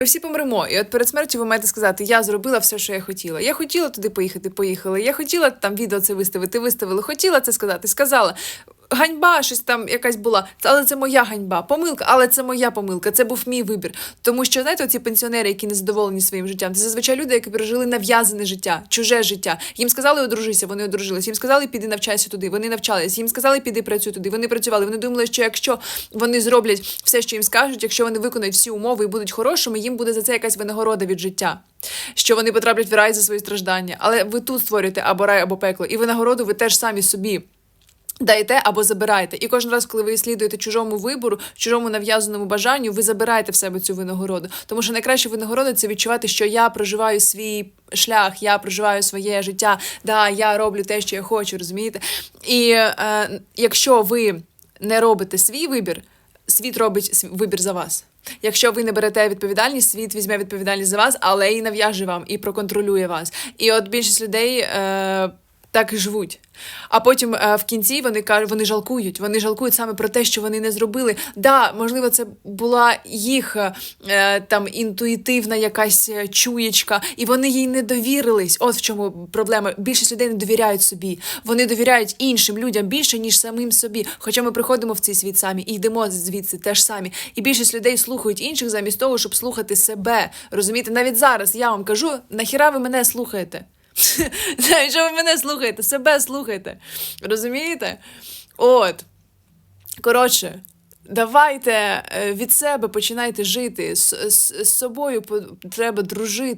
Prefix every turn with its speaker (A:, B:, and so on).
A: Ми всі помремо, і от перед смертю ви маєте сказати: я зробила все, що я хотіла. Я хотіла туди поїхати, поїхала. Я хотіла там відео це виставити, виставили. Хотіла це сказати, сказала. Ганьба, щось там якась була, але це моя ганьба. Помилка, але це моя помилка. Це був мій вибір. Тому що знаєте, ці пенсіонери, які не задоволені своїм життям, це зазвичай люди, які пережили нав'язане життя, чуже життя. Їм сказали одружися, вони одружились. Їм сказали, піди навчайся туди. Вони навчались. Їм сказали, піди працюй туди. Вони працювали. Вони думали, що якщо вони зроблять все, що їм скажуть, якщо вони виконають всі умови і будуть хорошими, їм буде за це якась винагорода від життя. Що вони потраплять в рай за свої страждання. Але ви тут створюєте або рай, або пекло, і винагороду ви теж самі собі. Даєте або забираєте. І кожен раз, коли ви слідуєте чужому вибору, чужому нав'язаному бажанню, ви забираєте в себе цю винагороду. Тому що найкраща винагорода це відчувати, що я проживаю свій шлях, я проживаю своє життя, да, я роблю те, що я хочу, розумієте? І е, якщо ви не робите свій вибір, світ робить вибір за вас. Якщо ви не берете відповідальність, світ візьме відповідальність за вас, але і нав'яже вам, і проконтролює вас. І от більшість людей. Е, так і живуть. А потім е, в кінці вони кажуть, вони жалкують. Вони жалкують саме про те, що вони не зробили. Да, можливо, це була їх е, там інтуїтивна якась е, чуєчка, і вони їй не довірились. От в чому проблема. Більшість людей не довіряють собі. Вони довіряють іншим людям більше, ніж самим собі. Хоча ми приходимо в цей світ самі і йдемо звідси теж самі. І більшість людей слухають інших замість того, щоб слухати себе. Розумієте, навіть зараз я вам кажу, нахіра ви мене слухаєте? Що ви мене слухаєте? Себе слухайте. Розумієте? От. Коротше, давайте е, від себе починайте жити. З, з, з собою треба дружити.